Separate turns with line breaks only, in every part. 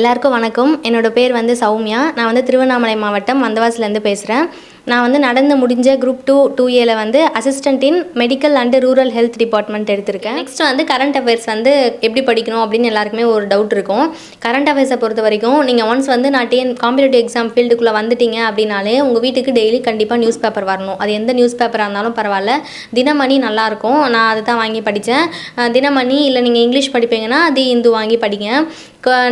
எல்லாருக்கும் வணக்கம். என்னோட பேர் வந்து சௌமியா. நான் வந்து திருவண்ணாமலை மாவட்டம் வந்தவாசிலேருந்து பேசுகிறேன் நான் வந்து நடந்து முடிஞ்ச குரூப் டூ டூ ஏல வந்து assistant in medical and rural health department எடுத்திருக்கேன். நெக்ஸ்ட் வந்து கரண்ட் அஃபேர்ஸ் வந்து எப்படி படிக்கணும் அப்படின்னு எல்லாருக்குமே ஒரு டவுட் இருக்கும். கரண்ட் அஃபேர்ஸை பொறுத்த வரைக்கும் நீங்கள் ஒன்ஸ் வந்து நான் டிஎன் காம்படிட்டிவ் எக்ஸாம் ஃபீல்டுக்குள்ளே வந்துட்டீங்க அப்படின்னாலே உங்கள் வீட்டுக்கு டெய்லி கண்டிப்பாக நியூஸ் பேப்பர் வரணும். அது எந்த நியூஸ் பேப்பராக இருந்தாலும் பரவாயில்ல. தினமணி நல்லாயிருக்கும் நான் அதை தான் வாங்கி படித்தேன் தினமணி இல்லை நீங்கள் இங்கிலீஷ் படிப்பீங்கன்னா தி இந்து வாங்கி படிங்க.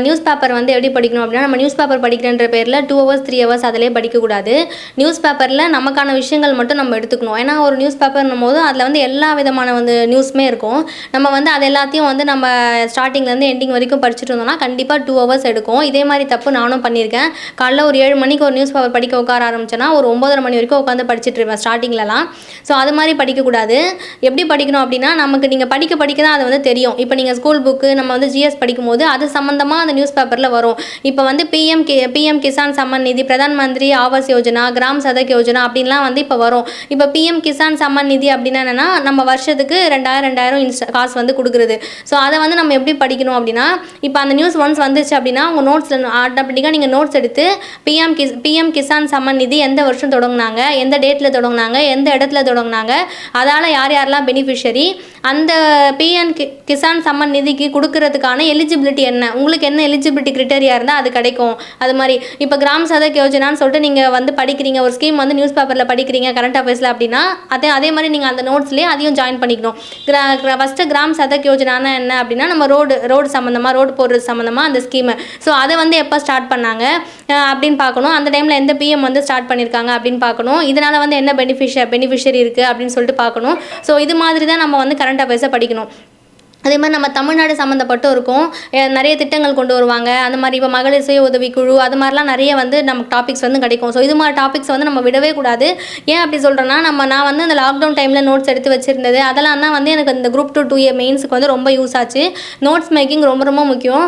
நியூஸ் பேப்பர் வந்து எப்படி படிக்கணும் அப்படின்னா நம்ம நியூஸ் பேப்பர் படிக்கிறன்ற பேரில் டூ ஹவர்ஸ் த்ரீ ஹவர்ஸ் அதிலே படிக்கக்கூடாது. நியூஸ் பேப்பர் பேப்பரில் நமக்கான விஷயங்கள் மட்டும் நம்ம எடுத்துக்கணும். ஏன்னா ஒரு நியூஸ் பேப்பர்னும் போது அதில் வந்து எல்லா விதமான வந்து நியூஸுமே இருக்கும். நம்ம வந்து அது எல்லாத்தையும் வந்து நம்ம ஸ்டார்டிங்லேருந்து எண்டிங் வரைக்கும் படிச்சுட்டு இருந்தோம்னா கண்டிப்பாக டூ ஹவர்ஸ் எடுக்கும். இதே மாதிரி தப்பு நானும் பண்ணியிருக்கேன். காலைல ஒரு ஏழு மணிக்கு ஒரு நியூஸ் பேப்பர் படிக்க உட்கார ஆரம்பிச்சேன்னா ஒரு ஒம்பதரை மணி வரைக்கும் உட்காந்து படிச்சுட்டு இருப்பேன் ஸ்டார்டிங்லலாம் ஸோ அது மாதிரி படிக்கக்கூடாது எப்படி படிக்கணும் அப்படின்னா நமக்கு நீங்கள் படிக்க படிக்க தான் அது வந்து தெரியும். இப்போ நீங்கள் ஸ்கூல் புக்கு நம்ம வந்து ஜிஎஸ் படிக்கும்போது அது சம்மந்தமாக அந்த நியூஸ் பேப்பரில் வரும். இப்போ வந்து பிஎம் கி பிஎம் கிசான் சம்மன் நிதி பிரதான் மந்திரி ஆவாஸ் யோஜனா கிராம் சதக் யோஜனா அப்படின்லாம் வந்து இப்போ வரும். இப்போ பிஎம் கிசான் சம்மன் நிதி அப்படின்னா என்னென்னா நம்ம வருஷத்துக்கு ரெண்டாயிரம் ரெண்டாயிரம் இன்ஸ்டா காசு வந்து கொடுக்குறது. ஸோ அதை வந்து நம்ம எப்படி படிக்கணும் அப்படின்னா இப்போ அந்த நியூஸ் ஒன்ஸ் வந்துச்சு அப்படின்னா உங்கள் நோட்ஸில் ஆட்டோமேட்டிக்காக நீங்கள் நோட்ஸ் எடுத்து பிஎம் கிஸ் பிஎம் கிசான் சம்மன் நிதி எந்த வருஷம் தொடங்கினாங்க எந்த டேட்டில் தொடங்கினாங்க எந்த இடத்துல தொடங்கினாங்க அதால் யார் யாரெல்லாம் பெனிஃபிஷரி அந்த பிஎன் கி கிசான் சம்மன் நிதிக்கு கொடுக்கறதுக்கான எலிஜிபிலிட்டி என்ன? உங்களுக்கு என்ன எலிஜிபிலிட்டி கிரிட்டேரியா இருந்தால் அது கிடைக்கும். அது மாதிரி இப்போ கிராம் சதக் யோஜனான்னு சொல்லிட்டு நீங்கள் வந்து படிக்கிறீங்க ஒரு ஸ்கீம் வந்து நியூஸ் பேப்பரில் படிக்கிறீங்க கரண்ட் அஃபேர்ஸில் அப்படின்னா அதே அதே மாதிரி நீங்கள் அந்த நோட்ஸ்லேயே அதையும் ஜாயின் பண்ணிக்கணும். கிரா ஃபஸ்ட்டு கிராம் சதக் யோஜனானா என்ன அப்படின்னா நம்ம ரோடு ரோடு சம்மந்தமாக ரோடு போடுறது சம்மந்தமாக அந்த ஸ்கீமு ஸோ அதை வந்து எப்போ ஸ்டார்ட் பண்ணாங்க? அப்படின்னு பார்க்கணும். அந்த டைமில் எந்த பிஎம் வந்து ஸ்டார்ட் பண்ணியிருக்காங்க அப்படின்னு பார்க்கணும். இதனால் வந்து என்ன பெனிஃபிஷ பெனிஃபிஷரி இருக்குது அப்படின்னு சொல்லிட்டு பார்க்கணும். ஸோ இது மாதிரி தான் நம்ம வந்து கரண்ட் அஃபேர்ஸை படிக்கணும். அதே மாதிரி நம்ம தமிழ்நாடு சம்மந்தப்பட்டும் இருக்கும். நிறைய திட்டங்கள் கொண்டு வருவாங்க. அந்த மாதிரி இப்போ மகளிர் சுய உதவிக்குழு அது மாதிரிலாம் நிறைய வந்து நமக்கு டாபிக்ஸ் வந்து கிடைக்கும். ஸோ இது மாதிரி டாபிக்ஸ் வந்து நம்ம விடவே கூடாது. ஏன் அப்படி சொல்கிறேன்னா நம்ம நான் வந்து அந்த லாக்டவுன் டைமில் நோட்ஸ் எடுத்து வச்சுருந்தது அதெல்லாம் தான் வந்து எனக்கு இந்த குரூப் டூ டூ இயர் மெயின்ஸுக்கு வந்து ரொம்ப யூஸ் ஆச்சு. நோட்ஸ் மேக்கிங் ரொம்ப ரொம்ப முக்கியம்.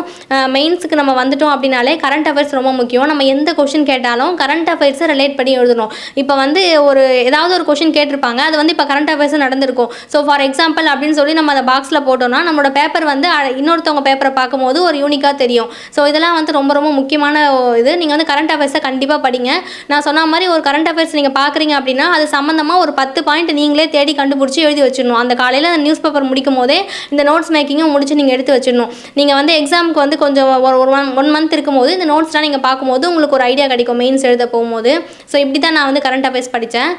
மெயின்ஸுக்கு நம்ம வந்துட்டோம் அப்படின்னாலே கரண்ட் அஃபேர்ஸ் ரொம்ப முக்கியம். நம்ம எந்த கொஷின் கேட்டாலும் கரண்ட் அஃபேர்ஸை ரிலேட் பண்ணி எழுதணும். இப்போ வந்து ஒரு ஏதாவது ஒரு கொஷின் கேட்டிருப்பாங்க. அது வந்து இப்போ கரண்ட் அஃபேர்ஸ் நடந்திருக்கும். ஸோ ஃபார் எக்ஸாம்பிள் அப்படின்னு சொல்லி நம்ம அந்த பாக்ஸில் போட்டோம்னா நம்மளோட பேப்பர் வந்து அ- இன்னொருத்தவங்க பேப்பரை பார்க்கும்போது ஒரு யூனிக்காக தெரியும். ஸோ இதெல்லாம் வந்து ரொம்ப ரொம்ப முக்கியமான இது. நீங்கள் வந்து கரண்ட் அஃபேர்ஸை கண்டிப்பாக படிங்க. நான் சொன்ன மாதிரி ஒரு கரண்ட் அஃபேர்ஸ் நீங்கள் பார்க்குறீங்க அப்படின்னா அது சம்மந்தமாக ஒரு பத்து பாயிண்ட் நீங்களே தேடி கண்டுபிடிச்சி எழுதி வச்சிடணும். அந்த காலையில் அந்த நியூஸ் பேப்பர் முடிக்கும் போதே இந்த நோட்ஸ் மேக்கிங்கும் முடிச்சு நீங்கள் எடுத்து வச்சிடணும். நீங்கள் வந்து எக்ஸாமுக்கு வந்து கொஞ்சம் ஒரு ஒரு ஒன் ஒன் மந்த் இருக்கும்போது இந்த நோட்ஸ்லாம் நீங்கள் பார்க்கும்போது உங்களுக்கு ஒரு ஐடியா கிடைக்கும். மெயின்ஸ் எழுத போகும்போது. ஸோ இப்படி தான் நான் வந்து கரண்ட் அஃபேர்ஸ் படித்தேன்